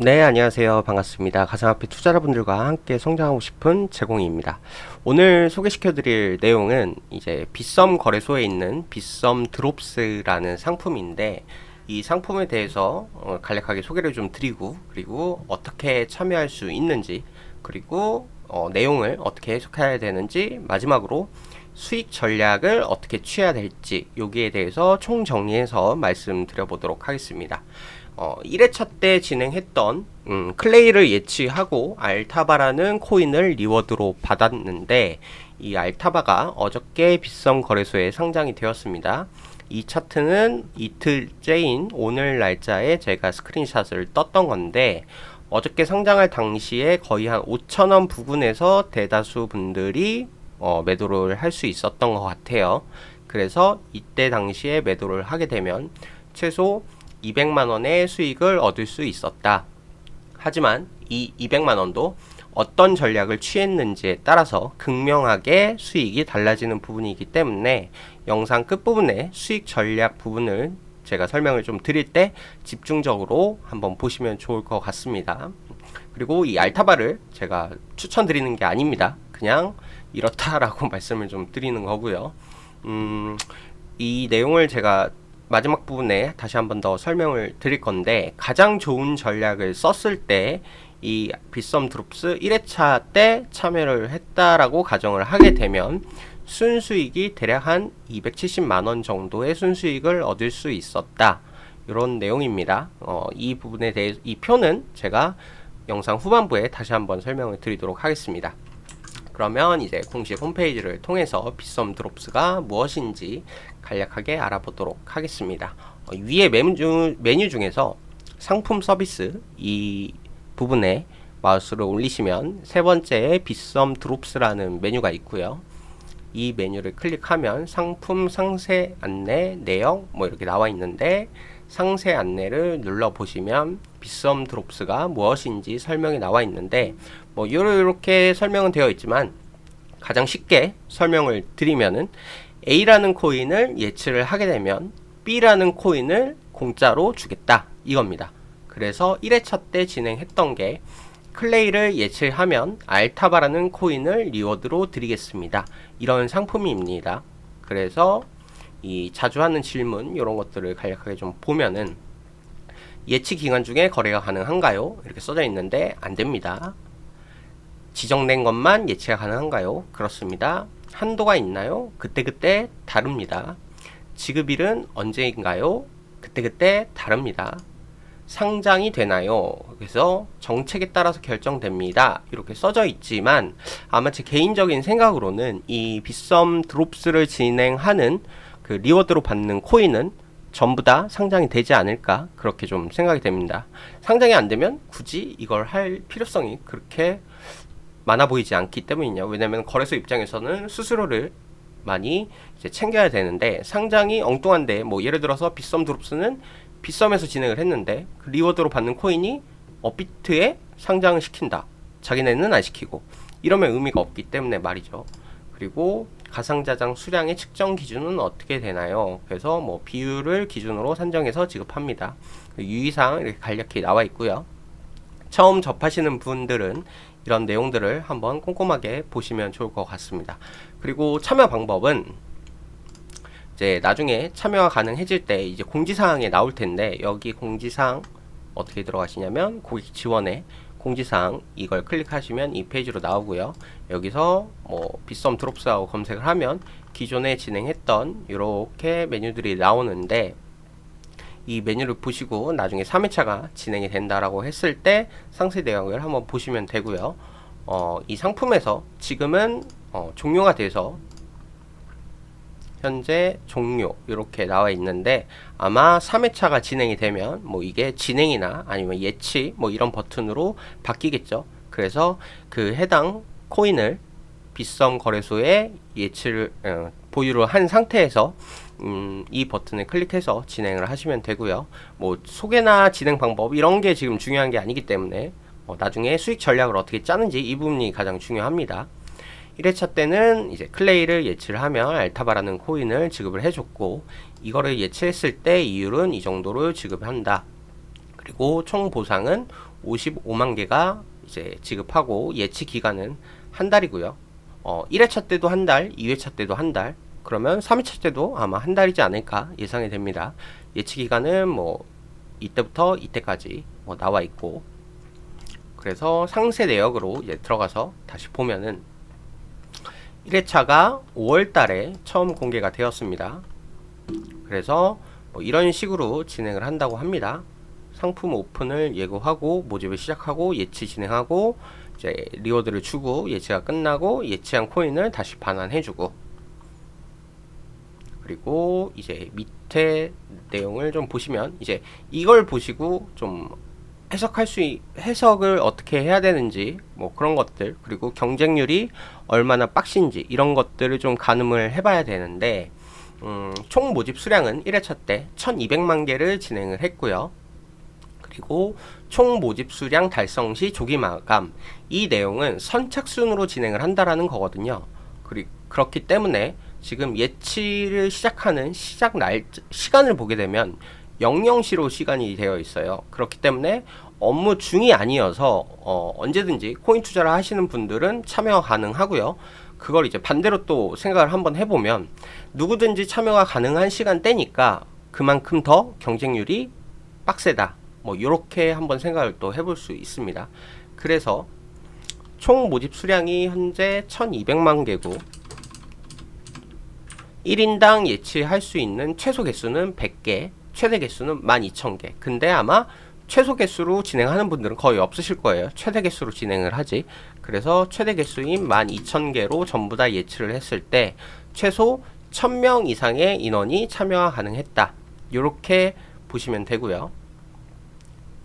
네, 안녕하세요. 반갑습니다. 가상화폐 투자자분들과 함께 성장하고 싶은 제공입니다. 오늘 소개시켜 드릴 내용은 이제 빗썸 거래소에 있는 빗썸 드롭스라는 상품인데 이 상품에 대해서 어, 간략하게 소개를 좀 드리고 그리고 어떻게 참여할 수 있는지 그리고 어, 내용을 어떻게 해석해야 되는지 마지막으로 수익 전략을 어떻게 취해야 될지 여기에 대해서 총 정리해서 말씀드려 보도록 하겠습니다. 어, 1회차 때 진행했던 음, 클레이를 예치하고 알타바라는 코인을 리워드로 받았는데 이 알타바가 어저께 빗썸 거래소에 상장이 되었습니다. 이 차트는 이틀째인 오늘 날짜에 제가 스크린샷을 떴던 건데 어저께 상장할 당시에 거의 한 5천원 부근에서 대다수 분들이 어, 매도를 할 수 있었던 것 같아요. 그래서 이때 당시에 매도를 하게 되면 최소 200만 원의 수익을 얻을 수 있었다. 하지만 이 200만 원도 어떤 전략을 취했는지에 따라서 극명하게 수익이 달라지는 부분이기 때문에 영상 끝부분에 수익 전략 부분을 제가 설명을 좀 드릴 때 집중적으로 한번 보시면 좋을 것 같습니다. 그리고 이 알타바를 제가 추천드리는 게 아닙니다. 그냥 이렇다라고 말씀을 좀 드리는 거고요. 음, 이 내용을 제가 마지막 부분에 다시 한 번 더 설명을 드릴 건데 가장 좋은 전략을 썼을 때 이 빗썸 드롭스 1회차 때 참여를 했다라고 가정을 하게 되면 순수익이 대략 한 270만 원 정도의 순수익을 얻을 수 있었다. 이런 내용입니다. 어, 이 부분에 대해 이 표는 제가 영상 후반부에 다시 한번 설명을 드리도록 하겠습니다. 그러면 이제 공식 홈페이지를 통해서 빗썸 드롭스가 무엇인지 간략하게 알아보도록 하겠습니다. 어, 위에 메뉴, 메뉴 중에서 상품 서비스 이 부분에 마우스를 올리시면 세 번째에 빗썸 드롭스라는 메뉴가 있고요. 이 메뉴를 클릭하면 상품 상세 안내 내용 뭐 이렇게 나와 있는데 상세 안내를 눌러 보시면 빗썸 드롭스가 무엇인지 설명이 나와 있는데 뭐 이렇게 설명은 되어 있지만 가장 쉽게 설명을 드리면은 A라는 코인을 예치를 하게 되면 B라는 코인을 공짜로 주겠다 이겁니다. 그래서 1회차 때 진행했던 게 클레이를 예치하면 알타바라는 코인을 리워드로 드리겠습니다. 이런 상품입니다. 그래서 이 자주 하는 질문 이런 것들을 간략하게 좀 보면은 예치 기간 중에 거래가 가능한가요? 이렇게 써져 있는데 안 됩니다. 지정된 것만 예치가 가능한가요? 그렇습니다. 한도가 있나요? 그때그때 다릅니다. 지급일은 언제인가요? 그때그때 다릅니다. 상장이 되나요? 그래서 정책에 따라서 결정됩니다. 이렇게 써져 있지만 아마 제 개인적인 생각으로는 이 빗썸 드롭스를 진행하는 그 리워드로 받는 코인은 전부 다 상장이 되지 않을까 그렇게 좀 생각이 됩니다. 상장이 안 되면 굳이 이걸 할 필요성이 그렇게 많아 보이지 않기 때문이냐. 왜냐면 거래소 입장에서는 수수료를 많이 이제 챙겨야 되는데 상장이 엉뚱한데 뭐 예를 들어서 빗썸 드롭스는 빗썸에서 진행을 했는데 그 리워드로 받는 코인이 업비트에 상장을 시킨다. 자기네는 안 시키고 이러면 의미가 없기 때문에 말이죠. 그리고 가상자장 수량의 측정 기준은 어떻게 되나요? 그래서 뭐 비율을 기준으로 산정해서 지급합니다. 유의사항 이렇게 간략히 나와 있고요. 처음 접하시는 분들은 이런 내용들을 한번 꼼꼼하게 보시면 좋을 것 같습니다. 그리고 참여 방법은 이제 나중에 참여가 가능해질 때 이제 공지사항에 나올 텐데 여기 공지사항 어떻게 들어가시냐면 고객 지원에 공지사항 이걸 클릭하시면 이 페이지로 나오고요. 여기서 뭐 빗썸 드롭스하고 검색을 하면 기존에 진행했던 이렇게 메뉴들이 나오는데 이 메뉴를 보시고 나중에 3회차가 진행이 된다라고 했을 때 상세 내용을 한번 보시면 되고요. 어, 이 상품에서 지금은 어, 종료가 돼서 현재 종료 이렇게 나와 있는데 아마 3회차가 진행이 되면 뭐 이게 진행이나 아니면 예치 뭐 이런 버튼으로 바뀌겠죠. 그래서 그 해당 코인을 빗썸 거래소에 예치를 어, 보유를 한 상태에서 음, 이 버튼을 클릭해서 진행을 하시면 되고요. 뭐 소개나 진행 방법 이런 게 지금 중요한 게 아니기 때문에 어, 나중에 수익 전략을 어떻게 짜는지 이 부분이 가장 중요합니다. 1회차 때는 이제 클레이를 예치를 하면 알타바라는 코인을 지급을 해줬고 이거를 예치했을 때 이율은 이 정도로 지급한다. 그리고 총 보상은 55만 개가 이제 지급하고 예치 기간은 한 달이고요. 어, 1회차 때도 한 달, 2회차 때도 한 달, 그러면 3회차 때도 아마 한 달이지 않을까 예상이 됩니다. 예치 기간은 뭐 이때부터 이때까지 뭐 나와 있고 그래서 상세 내역으로 이제 들어가서 다시 보면은 1회차가 5월 달에 처음 공개가 되었습니다. 그래서 뭐 이런 식으로 진행을 한다고 합니다. 상품 오픈을 예고하고 모집을 시작하고 예치 진행하고 이제 리워드를 주고 예치가 끝나고 예치한 코인을 다시 반환해주고 그리고 이제 밑에 내용을 좀 보시면 이제 이걸 보시고 좀 해석할 수 있- 해석을 어떻게 해야 되는지 뭐 그런 것들 그리고 경쟁률이 얼마나 빡신지 이런 것들을 좀 가늠을 해봐야 되는데 음, 총 모집 수량은 1회차 때 1200만 개를 진행을 했고요. 그리고 총 모집 수량 달성 시 조기 마감 이 내용은 선착순으로 진행을 한다라는 거거든요. 그리, 그렇기 때문에 지금 예치를 시작하는 시작 날 시간을 보게 되면 00시로 시간이 되어 있어요. 그렇기 때문에 업무 중이 아니어서 어, 언제든지 코인 투자를 하시는 분들은 참여 가능하고요. 그걸 이제 반대로 또 생각을 한번 해보면 누구든지 참여가 가능한 시간대니까 그만큼 더 경쟁률이 빡세다. 뭐 이렇게 한번 생각을 또 해볼 수 있습니다. 그래서 총 모집 수량이 현재 1200만 개고 1인당 예치할 수 있는 최소 개수는 100개, 최대 개수는 12,000개. 근데 아마 최소 개수로 진행하는 분들은 거의 없으실 거예요. 최대 개수로 진행을 하지. 그래서 최대 개수인 12,000개로 전부 다 예치를 했을 때 최소 1000명 이상의 인원이 참여가 가능했다. 이렇게 보시면 되고요.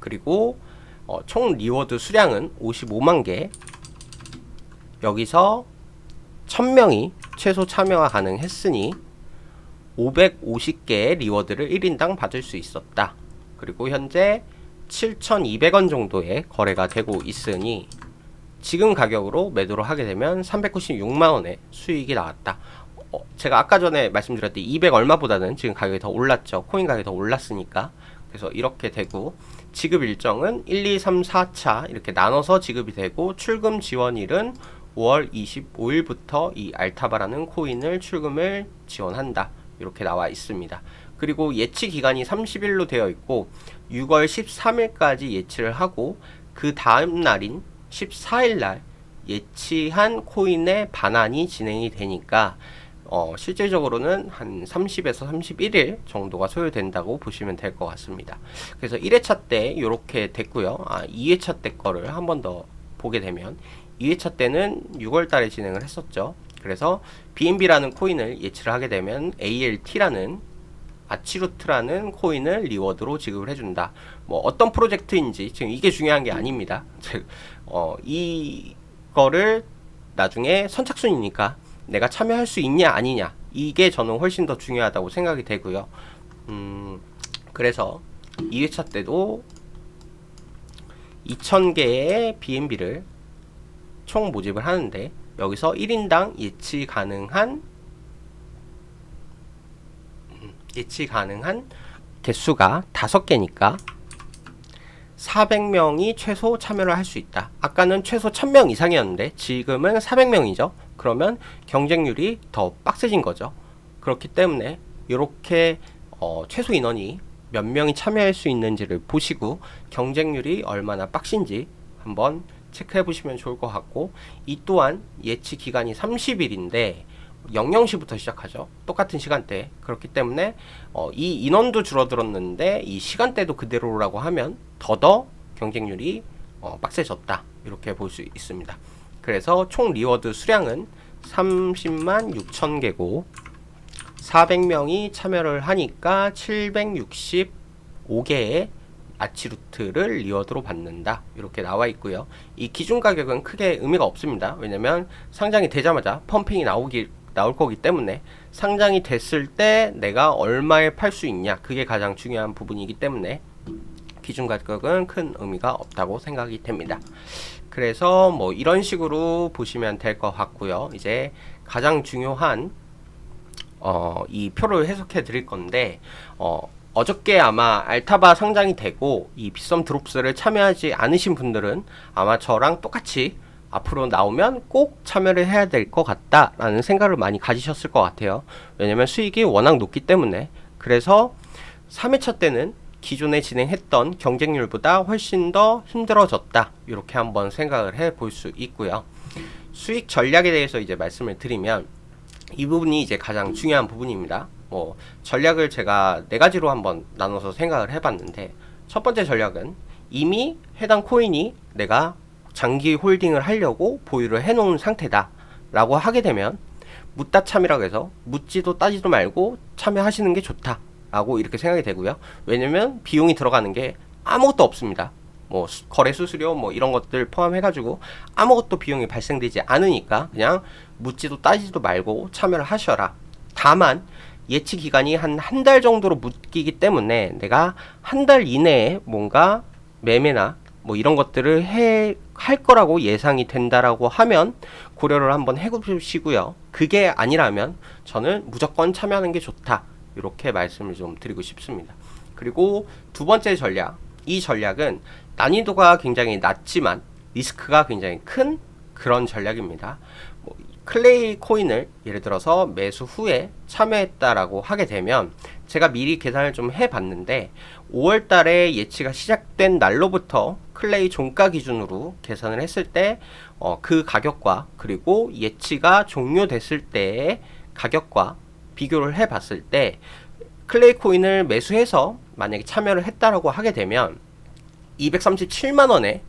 그리고 어, 총 리워드 수량은 55만 개. 여기서 1000명이 최소 참여가 가능했으니 550개의 리워드를 1인당 받을 수 있었다. 그리고 현재 7,200원 정도의 거래가 되고 있으니 지금 가격으로 매도를 하게 되면 396만 원의 수익이 나왔다. 어, 제가 아까 전에 말씀드렸듯이 200 얼마보다는 지금 가격이 더 올랐죠. 코인 가격이 더 올랐으니까. 그래서 이렇게 되고 지급 일정은 1, 2, 3, 4차 이렇게 나눠서 지급이 되고 출금 지원일은 5월 25일부터 이 알타바라는 코인을 출금을 지원한다. 이렇게 나와 있습니다. 그리고 예치 기간이 30일로 되어 있고 6월 13일까지 예치를 하고 그 다음 날인 14일 날 예치한 코인의 반환이 진행이 되니까 어, 실질적으로는 한 30에서 31일 정도가 소요된다고 보시면 될 것 같습니다. 그래서 1회차 때 이렇게 됐고요. 아, 2회차 때 거를 한 번 더 보게 되면 2회차 때는 6월 달에 진행을 했었죠. 그래서 BNB라는 코인을 예치를 하게 되면 ALT라는 아치루트라는 코인을 리워드로 지급을 해준다. 뭐 어떤 프로젝트인지 지금 이게 중요한 게 아닙니다. 즉, 어, 이거를 나중에 선착순이니까 내가 참여할 수 있냐 아니냐 이게 저는 훨씬 더 중요하다고 생각이 되고요. 음, 그래서 2회차 때도 2,000개의 BNB를 총 모집을 하는데 여기서 1인당 예치 가능한 음, 예치 가능한 개수가 5개니까 400명이 최소 참여를 할 수 있다. 아까는 최소 1000명 이상이었는데 지금은 400명이죠. 그러면 경쟁률이 더 빡세진 거죠. 그렇기 때문에 이렇게 어, 최소 인원이 몇 명이 참여할 수 있는지를 보시고 경쟁률이 얼마나 빡신지 한번 체크해 보시면 좋을 것 같고 이 또한 예치 기간이 30일인데 00시부터 시작하죠. 똑같은 시간대. 그렇기 때문에 어, 이 인원도 줄어들었는데 이 시간대도 그대로라고 하면 더더 경쟁률이 어, 빡세졌다. 이렇게 볼 수 있습니다. 그래서 총 리워드 수량은 30만 6천 개고 400명이 참여를 하니까 765개의 아치루트를 리워드로 받는다. 이렇게 나와 있고요. 이 기준 가격은 크게 의미가 없습니다. 왜냐면 상장이 되자마자 펌핑이 나오기 나올 거기 때문에 상장이 됐을 때 내가 얼마에 팔 수 있냐 그게 가장 중요한 부분이기 때문에 기준 가격은 큰 의미가 없다고 생각이 됩니다. 그래서 뭐 이런 식으로 보시면 될 것 같고요. 이제 가장 중요한 어, 이 표를 해석해 드릴 건데 어, 어저께 아마 알타바 상장이 되고 이 빗썸 드롭스를 참여하지 않으신 분들은 아마 저랑 똑같이 앞으로 나오면 꼭 참여를 해야 될 것 같다라는 생각을 많이 가지셨을 것 같아요. 왜냐면 수익이 워낙 높기 때문에 그래서 3회차 때는 기존에 진행했던 경쟁률보다 훨씬 더 힘들어졌다. 이렇게 한번 생각을 해 볼 수 있고요. 수익 전략에 대해서 이제 말씀을 드리면 이 부분이 이제 가장 중요한 부분입니다. 뭐 전략을 제가 네 가지로 한번 나눠서 생각을 해봤는데 첫 번째 전략은 이미 해당 코인이 내가 장기 홀딩을 하려고 보유를 해놓은 상태다 라고 하게 되면 묻다 참이라고 해서 묻지도 따지도 말고 참여하시는 게 좋다 라고 이렇게 생각이 되고요. 왜냐면 비용이 들어가는 게 아무것도 없습니다. 뭐 수- 거래 수수료 뭐 이런 것들 포함해 가지고 아무것도 비용이 발생되지 않으니까 그냥 묻지도 따지도 말고 참여를 하셔라. 다만 예치 기간이 한 한 달 정도로 묶이기 때문에 내가 한 달 이내에 뭔가 매매나 뭐 이런 것들을 해 할 거라고 예상이 된다라고 하면 고려를 한번 해 보시고요. 그게 아니라면 저는 무조건 참여하는 게 좋다. 이렇게 말씀을 좀 드리고 싶습니다. 그리고 두 번째 전략. 이 전략은 난이도가 굉장히 낮지만 리스크가 굉장히 큰 그런 전략입니다. 뭐 클레이 코인을 예를 들어서 매수 후에 참여했다라고 하게 되면 제가 미리 계산을 좀 해봤는데 5월 달에 예치가 시작된 날로부터 클레이 종가 기준으로 계산을 했을 때 어, 그 가격과 그리고 예치가 종료됐을 때의 가격과 비교를 해봤을 때 클레이 코인을 매수해서 만약에 참여를 했다라고 하게 되면 237만 원의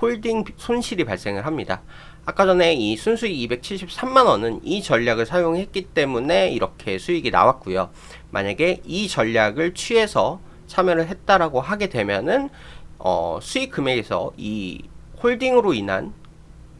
홀딩 손실이 발생을 합니다. 아까 전에 이 순수익 273만 원은 이 전략을 사용했기 때문에 이렇게 수익이 나왔고요. 만약에 이 전략을 취해서 참여를 했다라고 하게 되면은 어, 수익 금액에서 이 홀딩으로 인한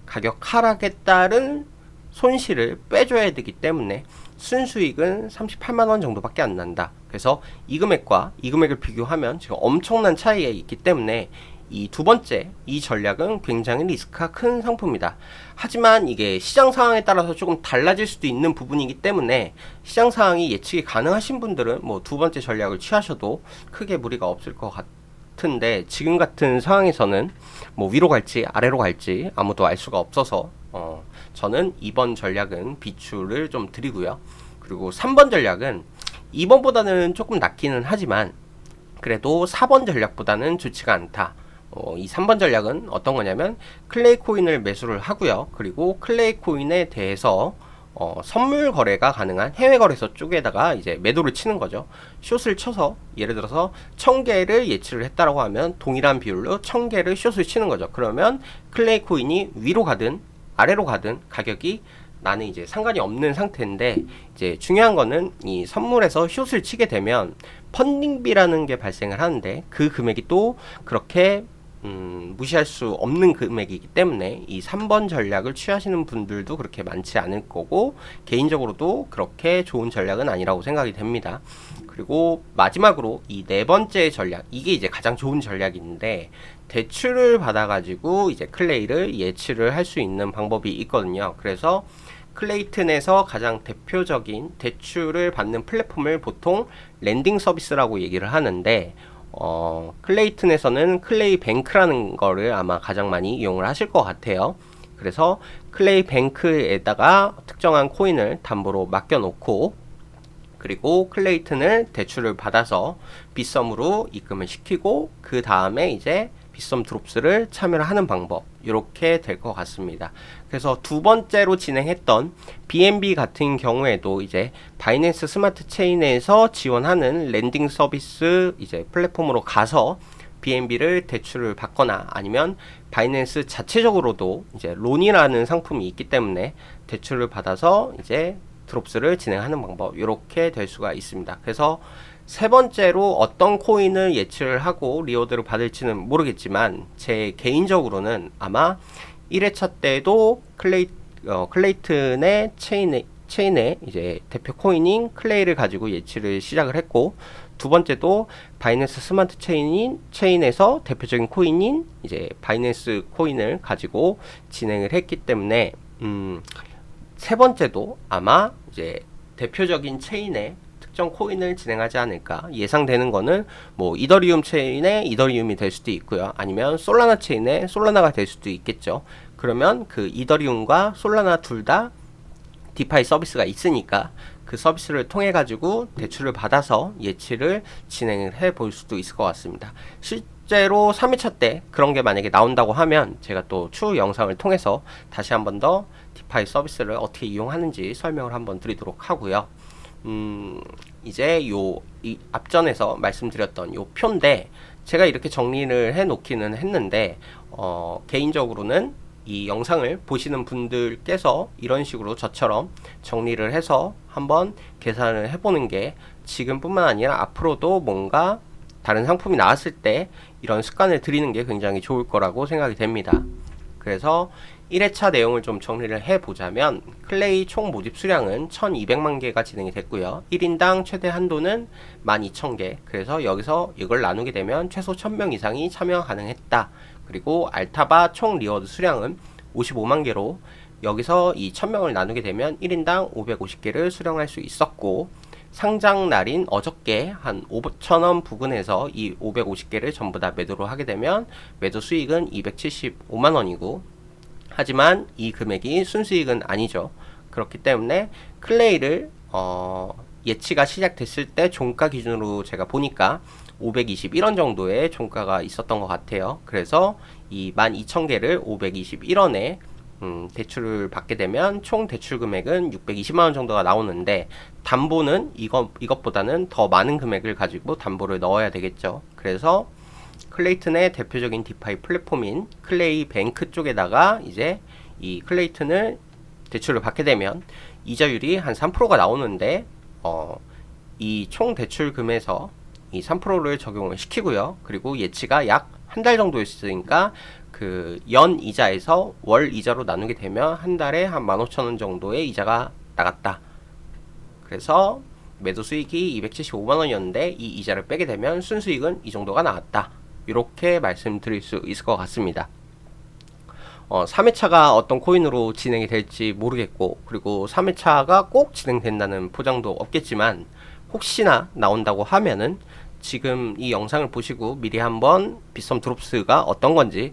가격 하락에 따른 손실을 빼줘야 되기 때문에 순수익은 38만 원 정도밖에 안 난다. 그래서 이 금액과 이 금액을 비교하면 지금 엄청난 차이가 있기 때문에 이 두 번째 이 전략은 굉장히 리스크가 큰 상품이다. 하지만 이게 시장 상황에 따라서 조금 달라질 수도 있는 부분이기 때문에 시장 상황이 예측이 가능하신 분들은 뭐 두 번째 전략을 취하셔도 크게 무리가 없을 것 같은데 지금 같은 상황에서는 뭐 위로 갈지 아래로 갈지 아무도 알 수가 없어서 어 저는 2번 전략은 비추를 좀 드리고요. 그리고 3번 전략은 2번보다는 조금 낫기는 하지만 그래도 4번 전략보다는 좋지가 않다. 어, 이 3번 전략은 어떤 거냐면 클레이 코인을 매수를 하고요. 그리고 클레이 코인에 대해서 어, 선물 거래가 가능한 해외 거래소 쪽에다가 이제 매도를 치는 거죠. 숏을 쳐서 예를 들어서 1000개를 예치를 했다라고 하면 동일한 비율로 1000개를 숏을 치는 거죠. 그러면 클레이 코인이 위로 가든 아래로 가든 가격이 나는 이제 상관이 없는 상태인데 이제 중요한 거는 이 선물에서 숏을 치게 되면 펀딩비라는 게 발생을 하는데 그 금액이 또 그렇게 음, 무시할 수 없는 금액이기 때문에 이 3번 전략을 취하시는 분들도 그렇게 많지 않을 거고 개인적으로도 그렇게 좋은 전략은 아니라고 생각이 됩니다. 그리고 마지막으로 이 네 번째 전략 이게 이제 가장 좋은 전략인데 대출을 받아가지고 이제 클레이를 예치를 할 수 있는 방법이 있거든요. 그래서 클레이튼에서 가장 대표적인 대출을 받는 플랫폼을 보통 랜딩 서비스라고 얘기를 하는데 어, 클레이튼에서는 클레이 뱅크라는 거를 아마 가장 많이 이용을 하실 것 같아요. 그래서 클레이 뱅크에다가 특정한 코인을 담보로 맡겨놓고 그리고 클레이튼을 대출을 받아서 빗썸으로 입금을 시키고 그 다음에 이제 빗썸 드롭스를 참여를 하는 방법 이렇게 될 것 같습니다. 그래서 두 번째로 진행했던 BNB 같은 경우에도 이제 바이낸스 스마트 체인에서 지원하는 랜딩 서비스 이제 플랫폼으로 가서 BNB를 대출을 받거나 아니면 바이낸스 자체적으로도 이제 론이라는 상품이 있기 때문에 대출을 받아서 이제 드롭스를 진행하는 방법 이렇게 될 수가 있습니다. 그래서 세 번째로 어떤 코인을 예측을 하고 리워드를 받을지는 모르겠지만 제 개인적으로는 아마 1회차 때도 클레이 어, 클레이튼의 체인에 체인의 이제 대표 코인인 클레이를 가지고 예치를 시작을 했고 두 번째도 바이낸스 스마트 체인인 체인에서 대표적인 코인인 이제 바이낸스 코인을 가지고 진행을 했기 때문에 음, 세 번째도 아마 이제 대표적인 체인의 특- 특정 코인을 진행하지 않을까 예상되는 거는 뭐 이더리움 체인의 이더리움이 될 수도 있고요. 아니면 솔라나 체인의 솔라나가 될 수도 있겠죠. 그러면 그 이더리움과 솔라나 둘 다 디파이 서비스가 있으니까 그 서비스를 통해 가지고 대출을 받아서 예치를 진행을 해 볼 수도 있을 것 같습니다. 실제로 3회차 때 그런 게 만약에 나온다고 하면 제가 또 추후 영상을 통해서 다시 한번 더 디파이 서비스를 어떻게 이용하는지 설명을 한번 드리도록 하고요. 음, 이제 요, 이 앞전에서 말씀드렸던 요 표인데, 제가 이렇게 정리를 해 놓기는 했는데, 어, 개인적으로는 이 영상을 보시는 분들께서 이런 식으로 저처럼 정리를 해서 한번 계산을 해보는 게 지금뿐만 아니라 앞으로도 뭔가 다른 상품이 나왔을 때 이런 습관을 들이는 게 굉장히 좋을 거라고 생각이 됩니다. 그래서 1회차 내용을 좀 정리를 해보자면 클레이 총 모집 수량은 1200만 개가 진행이 됐고요. 1인당 최대 한도는 12000개. 그래서 여기서 이걸 나누게 되면 최소 1000명 이상이 참여 가능했다. 그리고 알타바 총 리워드 수량은 55만 개로 여기서 이 1000명을 나누게 되면 1인당 550개를 수령할 수 있었고 상장 날인 어저께 한 5천원 부근에서 이 550개를 전부 다 매도를 하게 되면 매도 수익은 275만 원이고 하지만 이 금액이 순수익은 아니죠. 그렇기 때문에 클레이를 어, 예치가 시작됐을 때 종가 기준으로 제가 보니까 521원 정도의 종가가 있었던 것 같아요. 그래서 이 12,000개를 521원에 음, 대출을 받게 되면 총 대출 금액은 620만 원 정도가 나오는데 담보는 이것 이것보다는 더 많은 금액을 가지고 담보를 넣어야 되겠죠. 그래서 클레이튼의 대표적인 디파이 플랫폼인 클레이 뱅크 쪽에다가 이제 이 클레이튼을 대출을 받게 되면 이자율이 한 3%가 나오는데 어, 이 총 대출 금에서 이 3%를 적용을 시키고요. 그리고 예치가 약 한 달 정도였으니까 그 연 이자에서 월 이자로 나누게 되면 한 달에 한 15,000원 정도의 이자가 나갔다. 그래서 매도 수익이 275만 원이었는데 이 이자를 빼게 되면 순수익은 이 정도가 나왔다. 이렇게 말씀드릴 수 있을 것 같습니다. 어, 3회차가 어떤 코인으로 진행이 될지 모르겠고, 그리고 3회차가 꼭 진행된다는 보장도 없겠지만, 혹시나 나온다고 하면은 지금 이 영상을 보시고 미리 한번 빗썸 드롭스가 어떤 건지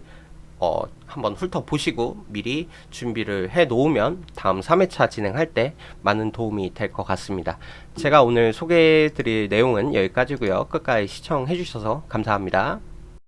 어, 한번 훑어보시고 미리 준비를 해 놓으면 다음 3회차 진행할 때 많은 도움이 될 것 같습니다. 제가 오늘 소개해 드릴 내용은 여기까지고요. 끝까지 시청해 주셔서 감사합니다.